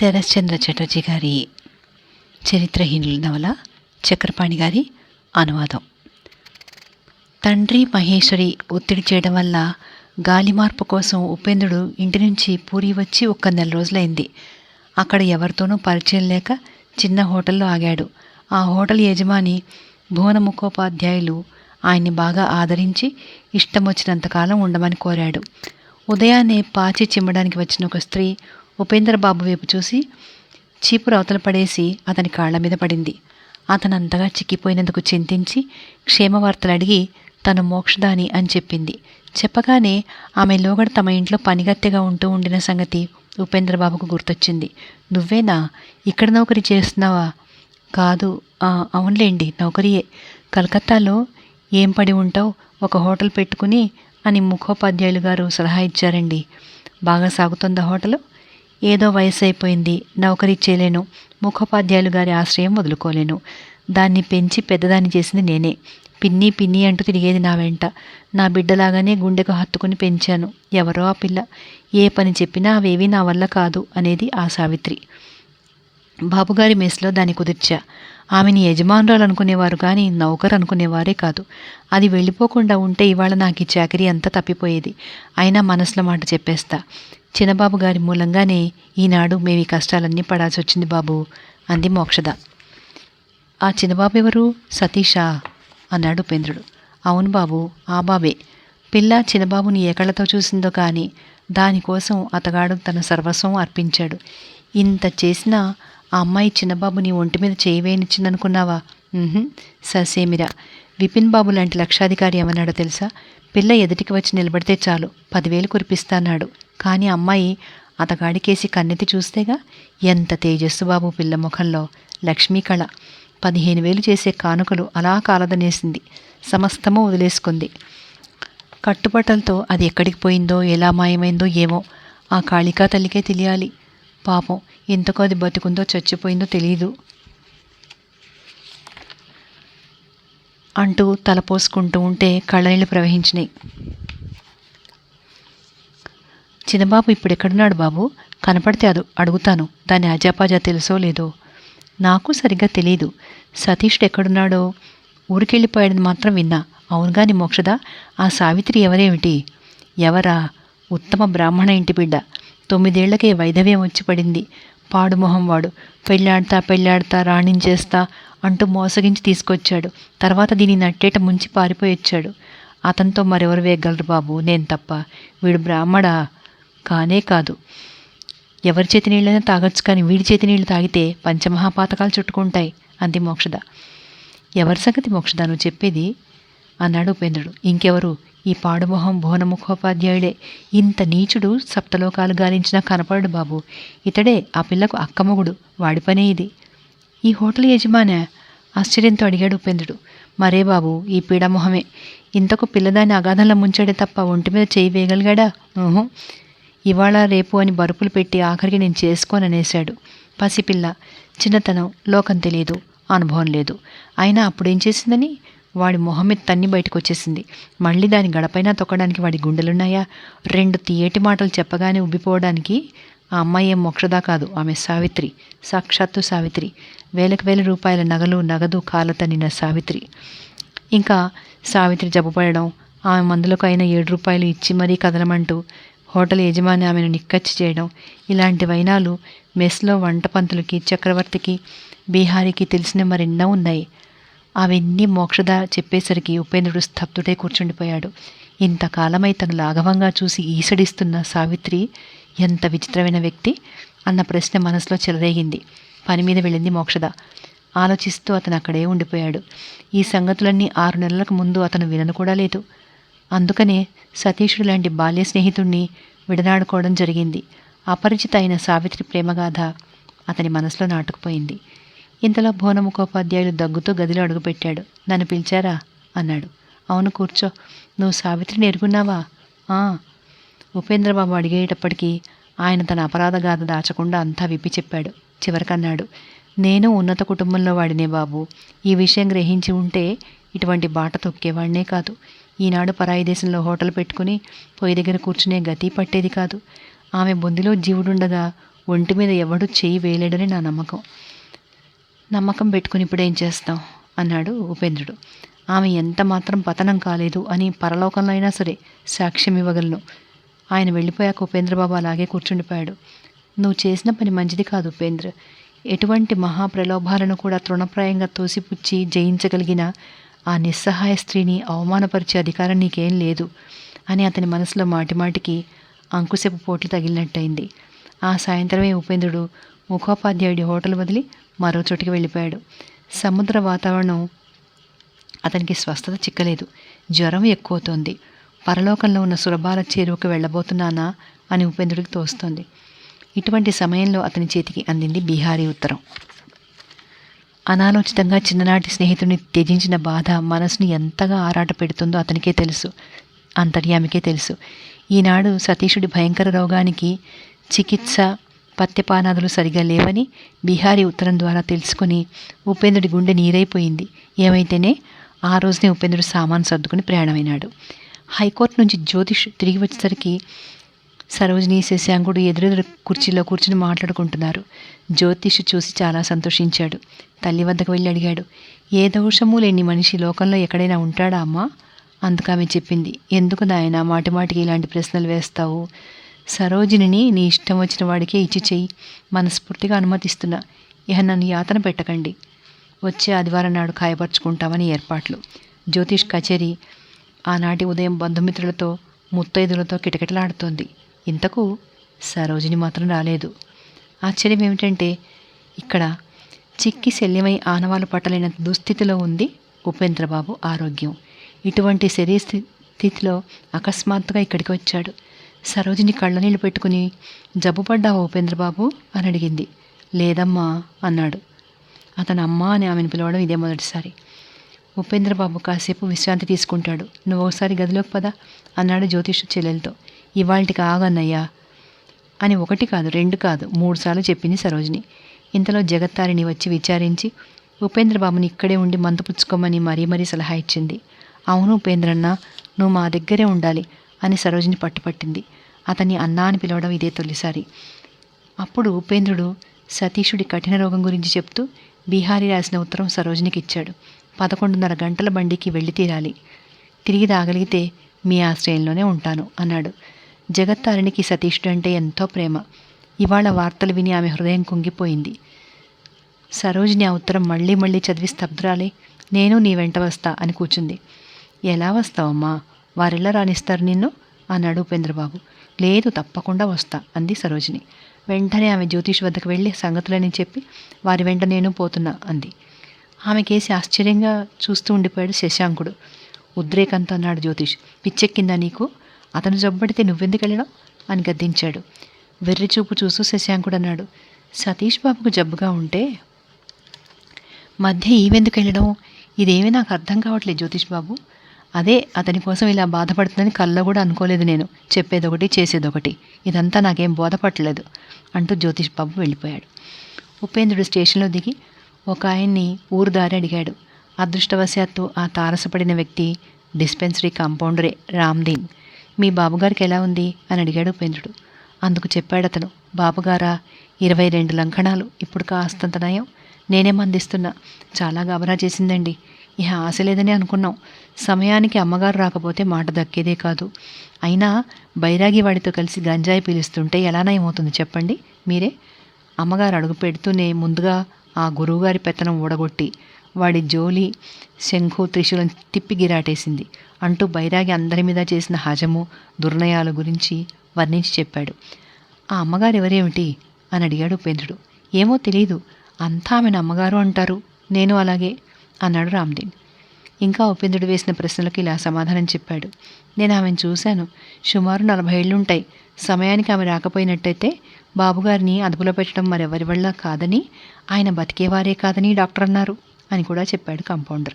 శరశ్చంద్ర చటర్జీ గారి చరిత్రహీనుల నవల చక్రపాణి గారి అనువాదం. తండ్రి మహేశ్వరి ఒత్తిడి చేయడం వల్ల గాలి మార్పు కోసం ఉపేంద్రుడు ఇంటి నుంచి పూరి వచ్చి ఒక్క నెల రోజులైంది. అక్కడ ఎవరితోనూ పరిచయం లేక చిన్న హోటల్లో ఆగాడు. ఆ హోటల్ యజమాని భువన ముఖోపాధ్యాయులు ఆయన్ని బాగా ఆదరించి ఇష్టం వచ్చినంతకాలం ఉండమని కోరాడు. ఉదయాన్నే పాచి చిమ్మడానికి వచ్చిన ఒక స్త్రీ ఉపేంద్రబాబు వైపు చూసి చీపురు అవతల పడేసి అతని కాళ్ళ మీద పడింది. అతను అంతగా చిక్కిపోయినందుకు చింతించి క్షేమవార్తలు అడిగి తను మోక్షదాని అని చెప్పింది. చెప్పగానే ఆమె లోగడ తమ ఇంట్లో పనిగత్తెగా ఉంటూ ఉండిన సంగతి ఉపేంద్రబాబుకు గుర్తొచ్చింది. నువ్వేనా? ఇక్కడ నౌకరీ చేస్తున్నావా? కాదు. అవునులేండి. నౌకరియే. కలకత్తాలో ఏం పడి ఉంటావు? ఒక హోటల్ పెట్టుకుని అని ముఖోపాధ్యాయులు గారు సలహా ఇచ్చారండి. బాగా సాగుతుందా హోటలు? ఏదో వయసు అయిపోయింది నౌకరీ చేయలేను ముఖోపాధ్యాయులు గారి ఆశ్రయం వదులుకోలేను. దాన్ని పెంచి పెద్దదాన్ని చేసింది నేనే. పిన్ని పిన్ని అంటూ తిరిగేది నా వెంట. నా బిడ్డలాగానే గుండెకు హత్తుకుని పెంచాను. ఎవరో ఆ పిల్ల. ఏ పని చెప్పినా అవేవి నా వల్ల కాదు అనేది ఆ సావిత్రి. బాబుగారి మెస్లో దాన్ని కుదిర్చా. ఆమెని యజమానురాలు అనుకునేవారు కానీ నౌకర్ అనుకునేవారే కాదు. అది వెళ్ళిపోకుండా ఉంటే ఇవాళ నాకు ఈ చాకరీ అంతా తప్పిపోయేది. అయినా మనసులో మాట చెప్పేస్తా. చిన్నబాబు గారి మూలంగానే ఈనాడు మేము ఈ కష్టాలన్నీ పడాల్సి వచ్చింది బాబు అంది మోక్షద. ఆ చిన్నబాబు ఎవరు? సతీషా అన్నాడు ఉపేంద్రుడు. అవును బాబు ఆ బాబే. పిల్ల చిన్నబాబుని ఏ కళ్ళతో చూసిందో కానీ దానికోసం అతగాడు తన సర్వస్వం అర్పించాడు. ఇంత చేసినా ఆ అమ్మాయి చిన్నబాబుని ఒంటి మీద చేయవేనిచ్చిందనుకున్నావా ససేమిరా. విపిన్ బాబు లాంటి లక్షాధికారి ఏమన్నాడో తెలుసా? పిల్ల ఎదుటికి వచ్చి నిలబడితే చాలు పదివేలు కురిపిస్తాన్నాడు. కానీ అమ్మాయి అతగాడికేసి కన్నెత్తి చూస్తేగా ఎంత తేజస్సు బాబు పిల్ల ముఖంలో. లక్ష్మీ కళ. పదిహేను వేలు చేసే కానుకలు అలా కాలదనేసింది. సమస్తము వదిలేసుకుంది. కట్టుబట్టలతో అది ఎక్కడికి పోయిందో ఎలా మాయమైందో ఏమో ఆ కాళికా తల్లికే తెలియాలి. పాపం ఎంతకో అది బతుకుందో చచ్చిపోయిందో తెలియదు అంటూ తలపోసుకుంటూ ఉంటే కళ్ళనీళ్ళు ప్రవహించినాయి. చిన్నబాబు ఇప్పుడు ఎక్కడున్నాడు బాబు? కనపడితే అదు అడుగుతాను. దాని అజాపాజా తెలుసో లేదో? నాకు సరిగ్గా తెలియదు సతీష్డు ఎక్కడున్నాడో? ఊరికెళ్ళిపోయాడని మాత్రం విన్నా. అవునుగాని మోక్షద ఆ సావిత్రి ఎవరేమిటి? ఎవరా? ఉత్తమ బ్రాహ్మణ ఇంటి బిడ్డ. తొమ్మిదేళ్ళకే వైధవ్యం వచ్చి పడింది. పాడుమొహం వాడు. పెళ్ళాడతా పెళ్ళాడతా రాణించేస్తా అంటూ మోసగించి తీసుకొచ్చాడు. తర్వాత దీని నట్టేట ముంచి పారిపోయి వచ్చాడు అతనితో మరెవరు వేయగలరు బాబు? నేను తప్ప. వీడు బ్రాహ్మడా? కానే కాదు. ఎవరి చేతి నీళ్ళైనా తాగొచ్చు కానీ వీడి చేతి నీళ్ళు తాగితే పంచమహాపాతకాలు చుట్టుకుంటాయి అంది మోక్షద. ఎవరి సంగతి మోక్షద? నువ్వు చెప్పేది? అన్నాడు ఉపేంద్రుడు. ఇంకెవరు? ఈ పాడుమొహం భువనముఖోపాధ్యాయుడే. ఇంత నీచుడు సప్తలోకాలు గాలించినా కనపడడు బాబు. ఇతడే ఆ పిల్లకు అక్కమగుడు వాడి పనే ఇది. ఈ హోటల్ యజమాన ఆశ్చర్యంతో అడిగాడు ఉపేంద్రుడు. మరే బాబు ఈ పీడామొహమే. ఇంతకు పిల్లదాన్ని అగాధంలో ముంచాడే తప్ప ఒంటి మీద చేయి వేయగలిగాడా? ఊహు. ఇవాళ రేపు అని బరుపులు పెట్టి ఆఖరికి నేను చేసుకోననేశాడు. పసిపిల్ల చిన్నతనం లోకం తెలియదు అనుభవం లేదు. అయినా అప్పుడేం చేసిందని? వాడి మొహం తన్ని బయటకు వచ్చేసింది మళ్ళీ దాని గడపైన తొక్కడానికి వాడి గుండెలున్నాయా? రెండు తీయటి మాటలు చెప్పగానే ఉబ్బిపోవడానికి ఆ అమ్మాయి ఏం మోక్షదా కాదు. ఆమె సావిత్రి సాక్షాత్తు సావిత్రి. వేలకు వేల రూపాయల నగలు నగదు కాలతనిన సావిత్రి. ఇంకా సావిత్రి జబ్బుపడడం ఆమె మందులకు అయిన ఏడు రూపాయలు ఇచ్చి మరీ కదలమంటూ హోటల్ యజమాని ఆమెను నిక్కచ్చి చేయడం. ఇలాంటి వైనాలు మెస్లో వంట పంతులకి చక్రవర్తికి బీహారీకి తెలిసిన మరెన్నో ఉన్నాయి. అవన్నీ మోక్షద చెప్పేసరికి ఉపేంద్రుడు స్తబ్దుడే కూర్చుండిపోయాడు. ఇంతకాలమై తను లాఘవంగా చూసి ఈసడిస్తున్న సావిత్రి ఎంత విచిత్రమైన వ్యక్తి? అన్న ప్రశ్న మనసులో చెలరేగింది. పని మీద వెళ్ళింది మోక్షద. ఆలోచిస్తూ అతను అక్కడే ఉండిపోయాడు. ఈ సంగతులన్నీ ఆరు నెలలకు ముందు అతను వినను కూడా లేదు. అందుకనే సతీషుడు లాంటి బాల్య స్నేహితుణ్ణి విడనాడుకోవడం జరిగింది. అపరిచిత అయిన సావిత్రి ప్రేమగాథ అతని మనసులో నాటుకుపోయింది. ఇంతలో భువనముఖోపాధ్యాయులు దగ్గుతూ గదిలో అడుగుపెట్టాడు. నన్ను పిలిచారా? అన్నాడు. అవును కూర్చో. నువ్వు సావిత్రిని ఎరుగున్నావా? ఉపేంద్రబాబు అడిగేటప్పటికీ ఆయన తన అపరాధ గాథ దాచకుండా అంతా విప్పి చెప్పాడు. చివరికన్నాడు. నేను ఉన్నత కుటుంబంలో వాడినే బాబు. ఈ విషయం గ్రహించి ఉంటే ఇటువంటి బాట తొక్కేవాడినే కాదు. ఈనాడు పరాయి దేశంలో హోటల్ పెట్టుకుని పొయ్యి దగ్గర కూర్చునే గతి పట్టేది కాదు. ఆమె బొందిలో జీవుడుండగా ఒంటి మీద ఎవడు చేయి వేయలేడని నా నమ్మకం. నమ్మకం పెట్టుకుని ఇప్పుడేం చేస్తాం? అన్నాడు ఉపేంద్రుడు. ఆమె ఎంత మాత్రం పతనం కాలేదు అని పరలోకంలో అయినా సరే సాక్ష్యం ఇవ్వగలను. ఆయన వెళ్ళిపోయాక ఉపేంద్రబాబు అలాగే కూర్చుండిపోయాడు. నువ్వు చేసిన పని మంచిది కాదు ఉపేంద్ర. ఎటువంటి మహాప్రలోభాలను కూడా తృణప్రాయంగా తోసిపుచ్చి జయించగలిగిన ఆ నిస్సహాయ స్త్రీని అవమానపరిచే అధికారం నీకేం లేదు అని అతని మనసులో మాటిమాటికి అంకుశపు పోట్లు తగిలినట్టయింది. ఆ సాయంత్రమే ఉపేంద్రుడు ముఖోపాధ్యాయుడి హోటల్ వదిలి మరో చోటికి వెళ్ళిపోయాడు. సముద్ర వాతావరణం అతనికి స్వస్థత చిక్కలేదు. జ్వరం ఎక్కువతోంది పరలోకంలో ఉన్న సులభాల చేరువకు వెళ్ళబోతున్నానా అని ఉపేంద్రుడికి తోస్తోంది. ఇటువంటి సమయంలో అతని చేతికి అందింది బీహారీ ఉత్తరం. అనాలోచితంగా చిన్ననాటి స్నేహితుడిని త్యజించిన బాధ మనసుని ఎంతగా ఆరాట పెడుతుందో అతనికే తెలుసు. అంతర్యామికే తెలుసు. ఈనాడు సతీషుడి భయంకర రోగానికి చికిత్స పత్యపానాదులు సరిగా లేవని బీహారీ ఉత్తరం ద్వారా తెలుసుకుని ఉపేంద్రుడి గుండె నీరైపోయింది. ఏమైతేనే ఆ రోజునే ఉపేంద్రుడు సామాన్ సర్దుకుని ప్రయాణమైనాడు. హైకోర్టు నుంచి జ్యోతిష్ తిరిగి వచ్చేసరికి సరోజిని శశాంకుడు ఎదురెదురు కుర్చీలో కూర్చుని మాట్లాడుకుంటున్నారు. జ్యోతిష్ చూసి చాలా సంతోషించాడు. తల్లి వద్దకు వెళ్ళి అడిగాడు ఏ దోషము లేని మనిషి లోకంలో ఎక్కడైనా ఉంటాడా అమ్మా? అందుకు ఆమె చెప్పింది ఎందుకు నాయన మాటిమాటికి ఇలాంటి ప్రశ్నలు వేస్తావు? సరోజిని నీ ఇష్టం వచ్చిన వాడికే ఇచ్చి చెయ్యి. మనస్ఫూర్తిగా అనుమతిస్తున్నా. ఇహ నన్ను యాతన పెట్టకండి. వచ్చే ఆదివారం నాడు ఖాయపరుచుకుంటామని ఏర్పాట్లు. జ్యోతిష్ కచేరీ ఆనాటి ఉదయం బంధుమిత్రులతో ముత్తైదులతో కిటకిటలాడుతోంది. ఇంతకు సరోజిని మాత్రం రాలేదు. ఆశ్చర్యం ఏమిటంటే ఇక్కడ చిక్కి శల్యమై ఆనవాలు పట్టలేని దుస్థితిలో ఉంది ఉపేంద్రబాబు ఆరోగ్యం. ఇటువంటి శరీర స్థి- స్థితిలో అకస్మాత్తుగా ఇక్కడికి వచ్చాడు. సరోజిని కళ్ళనీళ్ళు పెట్టుకుని జబ్బుపడ్డావా ఉపేంద్రబాబు? అని అడిగింది. లేదమ్మా అన్నాడు. అతను అమ్మా అని ఆమెను పిలవడం ఇదే మొదటిసారి. ఉపేంద్రబాబు కాసేపు విశ్రాంతి తీసుకుంటాడు. నువ్వు ఒకసారి గదిలోకి పద అన్నాడు జ్యోతిష్ చెల్లెలతో. ఇవాళకి ఆగన్నయ్యా. అని ఒకటి కాదు రెండు కాదు మూడుసార్లు చెప్పింది సరోజిని. ఇంతలో జగత్తారిని వచ్చి విచారించి ఉపేంద్రబాబుని ఇక్కడే ఉండి మందు పుచ్చుకోమని మరీ మరీ సలహా ఇచ్చింది. అవును ఉపేంద్రన్న నువ్వు మా దగ్గరే ఉండాలి అని సరోజిని పట్టుపట్టింది. అతన్ని అన్నా అని పిలవడం ఇదే తొలిసారి. అప్పుడు ఉపేంద్రుడు సతీషుడి కఠిన రోగం గురించి చెప్తూ బీహారీ రాసిన ఉత్తరం సరోజినికి ఇచ్చాడు. పదకొండున్నర గంటల బండికి వెళ్ళి తీరాలి. తిరిగి రాగలిగితే మీ ఆశ్రయంలోనే ఉంటాను అన్నాడు. జగత్తారిణికి సతీషుడు అంటే ఎంతో ప్రేమ. ఇవాళ వార్తలు విని ఆమె హృదయం కుంగిపోయింది. సరోజిని ఆ ఉత్తరం మళ్ళీ మళ్ళీ చదివి స్తబ్దురాలే. నేను నీ వెంట వస్తా అని కూర్చుంది ఎలా వస్తావమ్మా? వారెలా రాణిస్తారు నిన్ను? అన్నాడు ఉపేంద్రబాబు. లేదు తప్పకుండా వస్తా అంది సరోజిని. వెంటనే ఆమె జ్యోతిష్ వద్దకు వెళ్ళి సంగతులని చెప్పి వారి వెంట నేను పోతున్నా అంది. ఆమెకేసి ఆశ్చర్యంగా చూస్తూ ఉండిపోయాడు శశాంకుడు. ఉద్రేకంతో అన్నాడు జ్యోతిష్. పిచ్చెక్కిందా నీకు? అతను జబ్బడితే నువ్వెందుకు వెళ్ళడం అని గద్దించాడు. వెర్రి చూపు చూస్తూ శశాంకుడు అన్నాడు సతీష్ బాబుకు జబ్బుగా ఉంటే? మధ్య ఈవెందుకు వెళ్ళడం ఇదేమీ నాకు అర్థం కావట్లేదు జ్యోతిష్ బాబు. అదే అతని కోసం ఇలా బాధపడుతుందని కల్లో కూడా అనుకోలేదు నేను. చెప్పేదొకటి చేసేదొకటి. ఇదంతా నాకేం బోధపట్టలేదు అంటూ జ్యోతిష్ బాబు వెళ్ళిపోయాడు. ఉపేంద్రుడు స్టేషన్లో దిగి ఒక ఆయన్ని ఊరు దారి అడిగాడు. అదృష్టవశాత్తు ఆ తారసపడిన వ్యక్తి డిస్పెన్సరీ కాంపౌండరే రామ్దీన్ మీ బాబుగారికి ఎలా ఉంది? అని అడిగాడు ఉపేంద్రుడు. అందుకు చెప్పాడు అతను బాబుగారా ఇరవై రెండు లంకణాలు ఇప్పుడు కాస్తంత నయం. నేనే మందిస్తున్నా చాలా గాబరా చేసిందండి. ఇహ ఆశ లేదని అనుకున్నాం. సమయానికి అమ్మగారు రాకపోతే మాట దక్కేదే కాదు. అయినా బైరాగి వాడితో కలిసి గంజాయి పీలుస్తుంటే ఎలా నయమవుతుంది చెప్పండి. మీరే? అమ్మగారు అడుగు పెడుతూనే ముందుగా ఆ గురువుగారి పెత్తనం ఊడగొట్టి వాడి జోలి శంఖు త్రిశూలం తిప్పి గిరాటేసింది. అంటూ బైరాగి అందరి మీద చేసిన హజము దుర్నయాల గురించి వర్ణించి చెప్పాడు. ఆ అమ్మగారు ఎవరేమిటి? అని అడిగాడు ఉపేంద్రుడు. ఏమో తెలియదు అంతా ఆమెను అమ్మగారు అంటారు. నేను అలాగే అన్నాడు రామ్దీన్ ఇంకా ఉపేంద్రుడు వేసిన ప్రశ్నలకు ఇలా సమాధానం చెప్పాడు. నేను ఆమెను చూశాను. సుమారు నలభై ఏళ్ళుంటాయి. సమయానికి ఆమె రాకపోయినట్టయితే బాబుగారిని అదుపులో పెట్టడం మరెవరి వల్ల కాదని ఆయన బతికేవారే కాదని డాక్టర్ అన్నారు అని కూడా చెప్పాడు కాంపౌండర్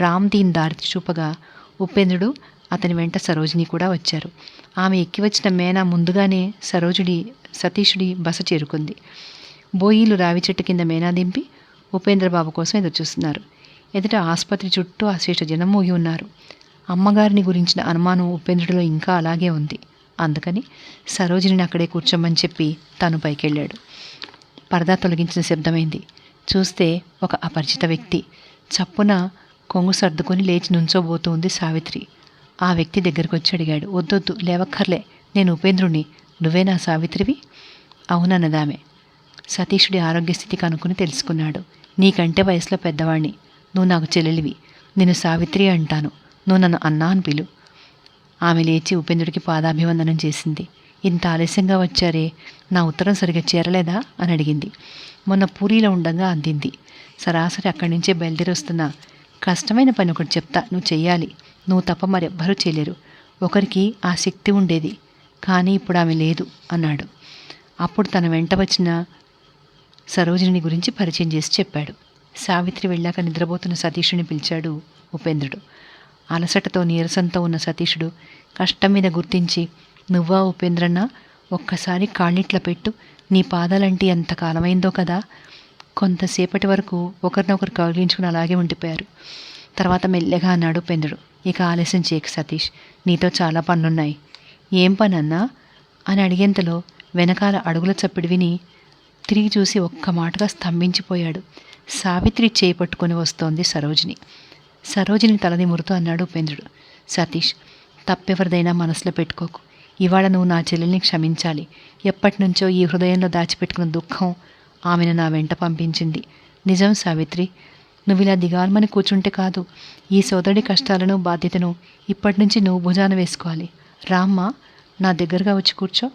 రామ్ దీన్ దారి చూపగా ఉపేంద్రుడు అతని వెంట సరోజిని కూడా వచ్చారు. ఆమె ఎక్కి వచ్చిన మేనా ముందుగానే సరోజుడి సతీషుడి బస చేరుకుంది. బోయిలు రావి చెట్టు కింద మేనా దింపి ఉపేంద్రబాబు కోసం ఎదురుచూస్తున్నారు. ఎదుట ఆసుపత్రి చుట్టూ అశేష జనం మూగి ఉన్నారు. అమ్మగారిని గురించిన అనుమానం ఉపేంద్రుడిలో ఇంకా అలాగే ఉంది. అందుకని సరోజిని అక్కడే కూర్చోమని చెప్పి తను పైకెళ్ళాడు. పరదా తొలగించిన శబ్దమైంది. చూస్తే ఒక అపరిచిత వ్యక్తి చప్పున కొంగు సర్దుకొని లేచి నుంచోబోతోంది సావిత్రి. ఆ వ్యక్తి దగ్గరకు వచ్చి అడిగాడు వద్దొద్దు లేవక్కర్లే నేను ఉపేంద్రుణ్ణి. నువ్వే నా సావిత్రివి? అవునన్నదామె. సతీషుడి ఆరోగ్య స్థితి కనుక్కుని తెలుసుకున్నాడు. నీకంటే వయసులో పెద్దవాణ్ణి. నువ్వు నాకు చెల్లెలివి. నేను సావిత్రి అంటాను. నువ్వు నన్ను అన్నా అని పిలు. ఆమె లేచి ఉపేంద్రుడికి పాదాభివందనం చేసింది. ఇంత ఆలస్యంగా వచ్చారే. నా ఉత్తరం సరిగా చేరలేదా? అని అడిగింది. మొన్న పూరీలో ఉండగా అందింది. సరాసరి అక్కడి నుంచే బయలుదేరి వస్తున్నా కష్టమైన పని ఒకటి చెప్తా నువ్వు చెయ్యాలి. నువ్వు తప్ప మరెవ్వరూ చేయలేరు. ఒకరికి ఆ శక్తి ఉండేది. కానీ ఇప్పుడు ఆమె లేదు అన్నాడు. అప్పుడు తన వెంట వచ్చిన సరోజిని గురించి పరిచయం చేసి చెప్పాడు. సావిత్రి వెళ్ళాక నిద్రపోతున్న సతీషుని పిలిచాడు ఉపేంద్రుడు. అలసటతో నీరసంతో ఉన్న సతీషుడు కష్టం మీద గుర్తించి నువ్వా ఉపేంద్రన్న ఒక్కసారి కాళ్ళిట్ల పెట్టు నీ పాదాలంటే ఎంత కాలమైందో కదా. కొంతసేపటి వరకు ఒకరినొకరు కౌగిలించుకుని అలాగే ఉండిపోయారు. తర్వాత మెల్లగా అన్నాడు పెందుడు. ఇక ఆలస్యం చేయకు సతీష్. నీతో చాలా పనులున్నాయి. ఏం పని అన్నా అని అడిగేంతలో వెనకాల అడుగుల చప్పుడు విని తిరిగి చూసి ఒక్క మాటగా స్తంభించిపోయాడు. సావిత్రి చేపట్టుకొని వస్తోంది సరోజిని. సరోజిని తల మురుతూ అన్నాడు ఉపేంద్రుడు సతీష్ తప్పెవరిదైనా మనసులో పెట్టుకోకు. ఇవాళ నువ్వు నా చెల్లెల్ని క్షమించాలి. ఎప్పటి నుంచో ఈ హృదయంలో దాచిపెట్టుకున్న దుఃఖం ఆమెను నా వెంట పంపించింది. నిజం సావిత్రి నువ్వు ఇలా దిగాల్మని కూర్చుంటే కాదు. ఈ సోదరుడి కష్టాలను బాధ్యతను ఇప్పటి నుంచి నువ్వు భుజాన వేసుకోవాలి. రామ్మ నా దగ్గరగా వచ్చి కూర్చో.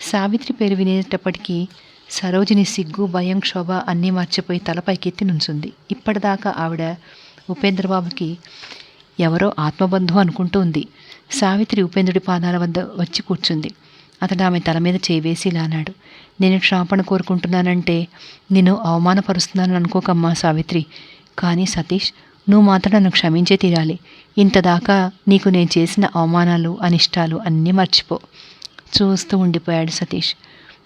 సావిత్రి పేరు వినేటప్పటికీ సరోజిని సిగ్గు భయం క్షోభ అన్నీ మర్చిపోయి తలపైకెత్తి నుంచుంది. ఇప్పటిదాకా ఆవిడ ఉపేంద్రబాబుకి ఎవరో ఆత్మబంధువు అనుకుంటూ ఉంది. సావిత్రి ఉపేంద్రుడి పాదాల వద్ద వచ్చి కూర్చుంది. అతడు ఆమె తల మీద చేవేసి లానాడు. నేను క్షాపణ కోరుకుంటున్నానంటే నేను అవమానపరుస్తున్నాను అనుకోకమ్మా సావిత్రి. కానీ సతీష్ నువ్వు మాత్రం నన్ను క్షమించే తీరాలి. ఇంతదాకా నీకు నేను చేసిన అవమానాలు అనిష్టాలు అన్నీ మర్చిపో. చూస్తూ ఉండిపోయాడు సతీష్.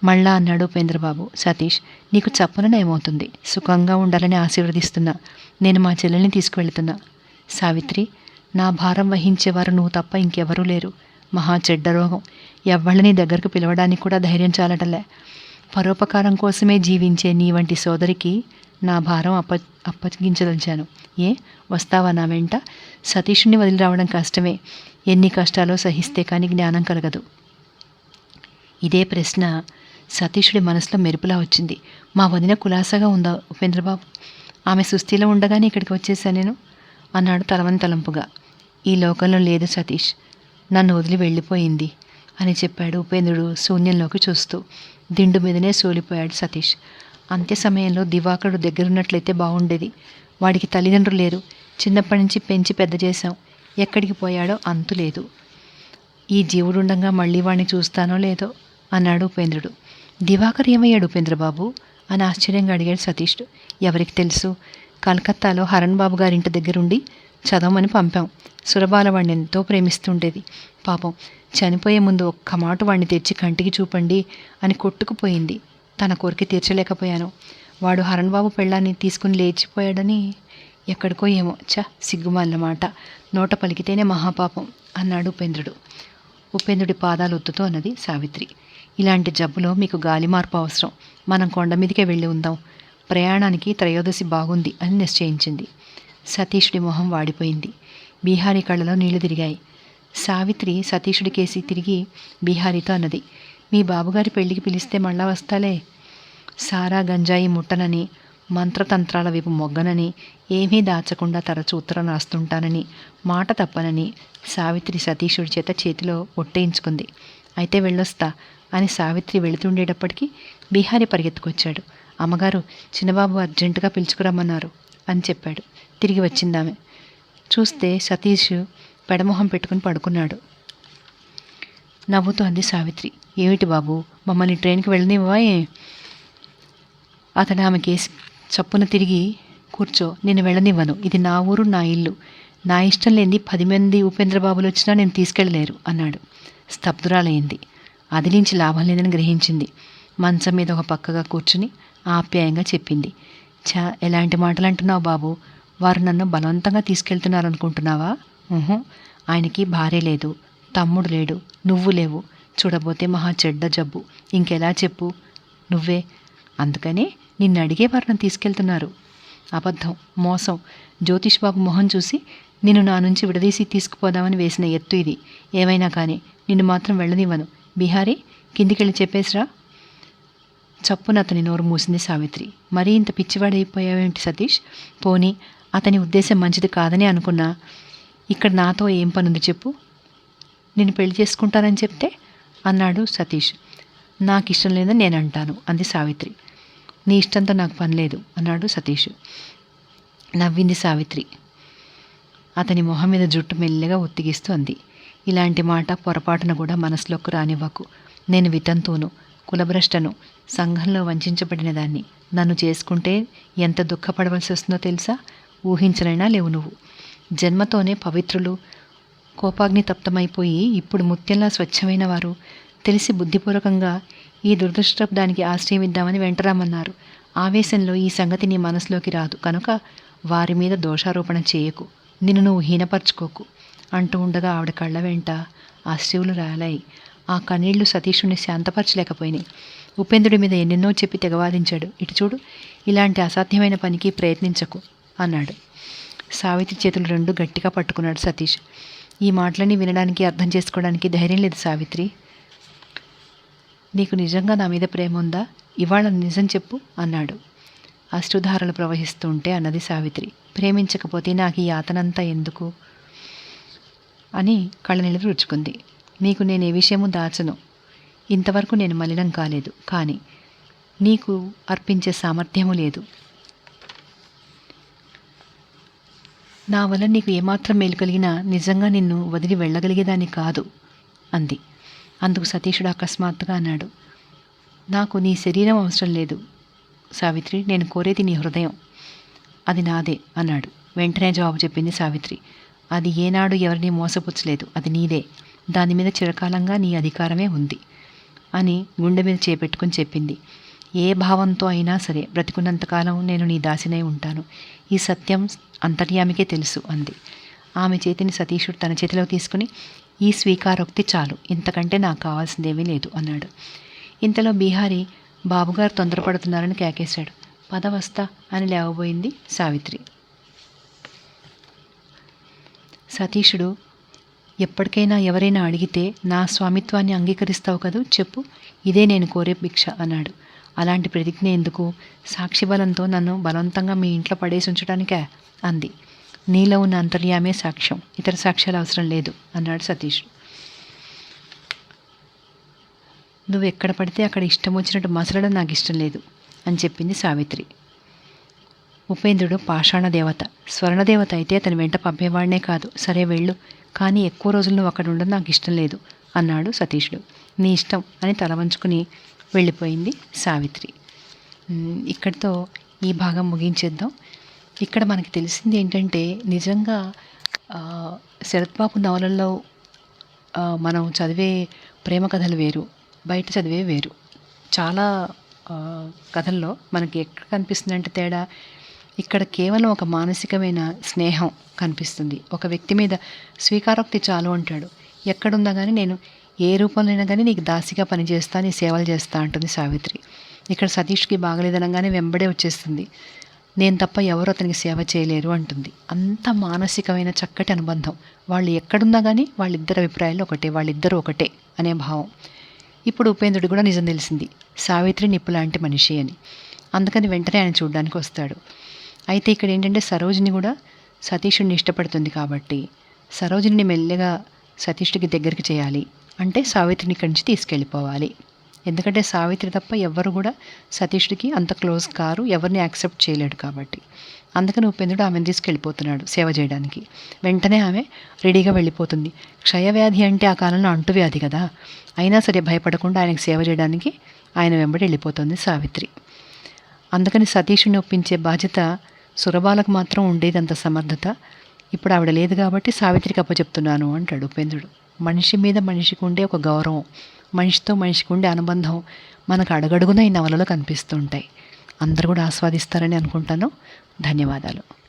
మళ్ళా అన్నాడు ఉపేంద్రబాబు. సతీష్ నీకు చప్పున ఏమవుతుంది? సుఖంగా ఉండాలని ఆశీర్వదిస్తున్నా. నేను మా చెల్లెల్ని తీసుకువెళ్తున్నా. సావిత్రి నా భారం వహించేవారు నువ్వు తప్ప ఇంకెవరూ లేరు. మహా చెడ్డ రోగం. ఎవ్వళ్ళని దగ్గరకు పిలవడానికి కూడా ధైర్యం చాలటలే. పరోపకారం కోసమే జీవించే నీ వంటి సోదరికి నా భారం అప్ప అప్పగించదలిచాను. ఏ? వస్తావా నా వెంట? సతీషుణ్ణి వదిలి రావడం కష్టమే. ఎన్ని కష్టాలో సహిస్తే కానీ జ్ఞానం కలగదు. ఇదే ప్రశ్న సతీషుడి మనసులో మెరుపులా వచ్చింది. మా వదిన కులాసగా ఉందా ఉపేంద్రబాబు? ఆమె సుస్థిలో ఉండగానే ఇక్కడికి వచ్చేసా నేను? అన్నాడు తలవని తలంపుగా ఈ లోకంలో లేదు సతీష్. నన్ను వదిలి వెళ్ళిపోయింది అని చెప్పాడు ఉపేంద్రుడు శూన్యంలోకి చూస్తూ. దిండు మీదనే సోలిపోయాడు సతీష్. అంత్య సమయంలో దివాకరుడు దగ్గరున్నట్లయితే బాగుండేది వాడికి తల్లిదండ్రులు లేరు. చిన్నప్పటి నుంచి పెంచి పెద్ద చేశాం. ఎక్కడికి పోయాడో అంతు లేదు. ఈ జీవుడుండగా మళ్ళీ వాడిని చూస్తానో లేదో అన్నాడు ఉపేంద్రుడు. దివాకర్ ఏమయ్యాడు ఉపేంద్రబాబు? అని ఆశ్చర్యంగా అడిగాడు సతీష్. ఎవరికి తెలుసు? కలకత్తాలో హరణ్ బాబు గారింటి దగ్గరుండి చదవమని పంపాం. సురబాల వాడిని ఎంతో ప్రేమిస్తుండేది. పాపం చనిపోయే ముందు ఒక్క మాట వాడిని తెచ్చి కంటికి చూపండి అని కొట్టుకుపోయింది. తన కోరిక తీర్చలేకపోయాను. వాడు హరణ్ బాబు పెళ్ళాన్ని తీసుకుని లేచిపోయాడని ఎక్కడికో ఏమో చ సిగ్గుమాలిన మాట. నోట పలికితేనే మహాపాపం అన్నాడు ఉపేంద్రుడు. ఉపేంద్రుడి పాదాలు ఒత్తుతూ అన్నది సావిత్రి. ఇలాంటి జబ్బులో మీకు గాలి మార్పు అవసరం. మనం కొండ మీదకే వెళ్ళి ఉందాం. ప్రయాణానికి త్రయోదశి బాగుంది అని నిశ్చయించింది. సతీషుడి మొహం వాడిపోయింది. బీహారీ కళ్ళలో నీళ్ళు తిరిగాయి. సావిత్రి సతీషుడి కేసి తిరిగి బీహారీతో అన్నది మీ బాబుగారి పెళ్ళికి పిలిస్తే మళ్ళా వస్తాలే. సారా గంజాయి ముట్టనని మంత్రతంత్రాల వైపు మొగ్గనని ఏమీ దాచకుండా తరచు ఉత్తరం రాస్తుంటానని మాట తప్పనని సావిత్రి సతీషుడి చేత చేతిలో ఒట్టేయించుకుంది. అయితే వెళ్ళొస్తా అని సావిత్రి వెళుతుండేటప్పటికీ బీహారీ పరిగెత్తుకొచ్చాడు. అమ్మగారు చిన్నబాబు అర్జెంటుగా పిలుచుకురమ్మన్నారు అని చెప్పాడు. తిరిగి వచ్చిందామె. చూస్తే సతీష్ పెడమొహం పెట్టుకుని పడుకున్నాడు. నవ్వుతూ అంది సావిత్రి. ఏమిటి బాబు? మమ్మల్ని ట్రైన్కి వెళ్ళనివ్వా అతను అతడు ఆమె చప్పున తిరిగి కూర్చో నేను వెళ్ళనివ్వను. ఇది నా ఊరు నా ఇల్లు. నా ఇష్టం లేని పది మంది ఉపేంద్రబాబులు వచ్చినా నేను తీసుకెళ్ళలేరు అన్నాడు. స్తబ్దురాలైంది. అదిలించి లాభం లేదని గ్రహించింది. మంచం మీద ఒక పక్కగా కూర్చుని ఆప్యాయంగా చెప్పింది. చా ఎలాంటి మాటలు అంటున్నావు బాబు? వారు నన్ను బలవంతంగా తీసుకెళ్తున్నారు అనుకుంటున్నావా ఆయనకి భార్య లేదు తమ్ముడు లేడు నువ్వు లేవు. చూడబోతే మహా చెడ్డ జబ్బు. ఇంకెలా చెప్పు? నువ్వే. అందుకనే నిన్ను అడిగే వారిని తీసుకెళ్తున్నారు. అబద్ధం మోసం. జ్యోతిష్ బాబు మొహం చూసి నిన్ను నా నుంచి విడదీసి తీసుకుపోదామని వేసిన ఎత్తు ఇది. ఏమైనా కానీ నిన్ను మాత్రం వెళ్ళనివ్వను. బిహారీ కిందికెళ్ళి చెప్పేసిరా? చప్పున అతని నోరు మూసింది సావిత్రి. మరీ ఇంత పిచ్చివాడైపోయావేంటి సతీష్? పోనీ అతని ఉద్దేశం మంచిది కాదని అనుకున్నా. ఇక్కడ నాతో ఏం పనుంది చెప్పు. నేను పెళ్ళి చేసుకుంటానని చెప్తే? అన్నాడు సతీష్. నాకు ఇష్టం లేదని నేను అంటాను అంది సావిత్రి. నీ ఇష్టంతో నాకు పని లేదు అన్నాడు సతీష్. నవ్వింది సావిత్రి. అతని మొహం మీద జుట్టు మెల్లగా ఒత్తిగిస్తూ అంది. ఇలాంటి మాట పొరపాటున కూడా మనసులోకి రానివ్వకు. నేను వితంతువును కులభ్రష్టను సంఘంలో వంచబడిన దాన్ని. నన్ను చేసుకుంటే ఎంత దుఃఖపడవలసి వస్తుందో తెలుసా? ఊహించనైనా లేవు నువ్వు. జన్మతోనే పవిత్రులు కోపాగ్ని తప్తమైపోయి ఇప్పుడు ముత్యంలా స్వచ్ఛమైన వారు. తెలిసి బుద్ధిపూర్వకంగా ఈ దురదృష్టబ్దానికి ఆశ్రయమిద్దామని వెంటరామన్నారు. ఆవేశంలో ఈ సంగతి నీ మనసులోకి రాదు. కనుక వారి మీద దోషారోపణ చేయకు. నిన్ను నువ్వు హీనపరచుకోకు. అంటూ ఉండగా ఆవిడ కళ్ళ వెంట ఆ శివులు రాలాయి. ఆ కన్నీళ్ళు సతీషుని శాంతపరచలేకపోయినాయి. ఉపేంద్రుడి మీద ఎన్నెన్నో చెప్పి తెగవాదించాడు. ఇటు చూడు ఇలాంటి అసాధ్యమైన పనికి ప్రయత్నించకు. అన్నాడు. సావిత్రి చేతులు రెండు గట్టిగా పట్టుకున్నాడు సతీష్. ఈ మాటలని వినడానికి అర్థం చేసుకోవడానికి ధైర్యం లేదు సావిత్రి. నీకు నిజంగా నా మీద ప్రేమ ఉందా? ఇవాళ నిజం చెప్పు అన్నాడు. అశ్రుధారలు ప్రవహిస్తూ ఉంటే అన్నది సావిత్రి. ప్రేమించకపోతే నాకు ఈ యాతనంతా ఎందుకు? అని కళ్ళనీళ్ళు రుచుకుంది నీకు నేను ఏ విషయము దాచను. ఇంతవరకు నేను మలినం కాలేదు. కానీ నీకు అర్పించే సామర్థ్యము లేదు. నా వల్ల నీకు ఏమాత్రం మేలు కలిగినా నిజంగా నిన్ను వదిలి వెళ్ళగలిగేదాన్ని కాదు అంది. అందుకు సతీషుడు అకస్మాత్తుగా అన్నాడు నాకు నీ శరీరం అవసరం లేదు. సావిత్రి నేను కోరేది నీ హృదయం. అది నాదే అన్నాడు. వెంటనే జవాబు చెప్పింది సావిత్రి. అది ఏనాడు ఎవరిని మోసపుచ్చలేదు అది నీదే. దాని మీద చిరకాలంగా నీ అధికారమే ఉంది అని గుండె మీద చేపెట్టుకుని చెప్పింది. ఏ భావంతో అయినా సరే బ్రతికున్నంతకాలం నేను నీ దాసినై ఉంటాను. ఈ సత్యం అంతర్యామికే తెలుసు అంది. ఆమె చేతిని సతీషుడు తన చేతిలో తీసుకుని ఈ స్వీకారోక్తి చాలు ఇంతకంటే నాకు కావాల్సిందేమీ లేదు అన్నాడు. ఇంతలో బీహారీ బాబుగారు తొందరపడుతున్నారని కేకేశాడు. పద వస్తా అని లేవబోయింది సావిత్రి. సతీషుడు ఎప్పటికైనా ఎవరైనా అడిగితే నా స్వామిత్వాన్ని అంగీకరిస్తావు కదూ చెప్పు. ఇదే నేను కోరే భిక్ష అన్నాడు. అలాంటి ప్రతిజ్ఞ ఎందుకు? సాక్షి బలంతో నన్ను బలవంతంగా మీ ఇంట్లో పడేసి ఉంచడానికే? అంది. నీలో ఉన్న అంతర్యామే సాక్ష్యం. ఇతర సాక్ష్యాలు అవసరం లేదు అన్నాడు సతీష్. నువ్వు ఎక్కడ పడితే అక్కడ ఇష్టం వచ్చినట్టు మసలడం నాకు ఇష్టం లేదు అని చెప్పింది సావిత్రి. ఉపేంద్రుడు పాషాణ దేవత. స్వర్ణదేవత అయితే అతని వెంట పంపేవాడినే కాదు. సరే వెళ్ళు కానీ ఎక్కువ రోజులు నువ్వు అక్కడ ఉండడం నాకు ఇష్టం లేదు అన్నాడు సతీషుడు. నీ ఇష్టం అని తల వంచుకుని వెళ్ళిపోయింది సావిత్రి. ఇక్కడితో ఈ భాగం ముగించేద్దాం. ఇక్కడ మనకి తెలిసింది ఏంటంటే నిజంగా శరత్బాబు నవలల్లో మనం చదివే ప్రేమ కథలు వేరు బయట చదివే వేరు. చాలా కథల్లో మనకి ఎక్కడ కనిపిస్తుందంటే తేడా ఇక్కడ కేవలం ఒక మానసికమైన స్నేహం కనిపిస్తుంది. ఒక వ్యక్తి మీద స్వీకారోక్తి చాలు అంటాడు. ఎక్కడుందా కానీ నేను ఏ రూపంలో కానీ నీకు దాసిగా పనిచేస్తా నీ సేవలు చేస్తా అంటుంది సావిత్రి. ఇక్కడ సతీష్కి బాగలేదనగానే వెంబడే వచ్చేస్తుంది. నేను తప్ప ఎవరు అతనికి సేవ చేయలేరు అంటుంది. అంత మానసికమైన చక్కటి అనుబంధం. వాళ్ళు ఎక్కడున్నా కానీ వాళ్ళిద్దరు అభిప్రాయాలు ఒకటే వాళ్ళిద్దరూ ఒకటే అనే భావం. ఇప్పుడు ఉపేంద్రుడు కూడా నిజం తెలిసింది. సావిత్రి నిప్పు లాంటి మనిషి అని. అందుకని వెంటనే ఆయన చూడడానికి వస్తాడు. అయితే ఇక్కడ ఏంటంటే సరోజిని కూడా సతీషుడిని ఇష్టపడుతుంది కాబట్టి సరోజిని మెల్లగా సతీష్కి దగ్గరికి చేయాలి. అంటే సావిత్రిని ఇక్కడి నుంచి తీసుకెళ్ళిపోవాలి. ఎందుకంటే సావిత్రి తప్ప ఎవరు కూడా సతీష్కి అంత క్లోజ్ కారు ఎవరిని యాక్సెప్ట్ చేయలేడు కాబట్టి. అందుకని ఉపేంద్రుడు ఆమెను తీసుకెళ్ళిపోతున్నాడు సేవ చేయడానికి. వెంటనే ఆమె రెడీగా వెళ్ళిపోతుంది. క్షయవ్యాధి అంటే ఆ కాలంలో అంటువ్యాధి కదా. అయినా సరే భయపడకుండా ఆయనకు సేవ చేయడానికి ఆయన వెంబడి వెళ్ళిపోతుంది సావిత్రి. అందుకని సతీషుని ఒప్పించే బాధ్యత సురబాలకు మాత్రం ఉండేది అంత సమర్థత. ఇప్పుడు ఆవిడ లేదు కాబట్టి సావిత్రికి అప్పచెప్తున్నాను అంటాడు ఉపేంద్రుడు. మనిషి మీద మనిషికి ఉండే ఒక గౌరవం మనిషితో మనిషికి ఉండే అనుబంధం మనకు అడగడుగున ఈ నవలలో కనిపిస్తుంటాయి. అందరూ కూడా ఆస్వాదిస్తారని అనుకుంటాను. ధన్యవాదాలు.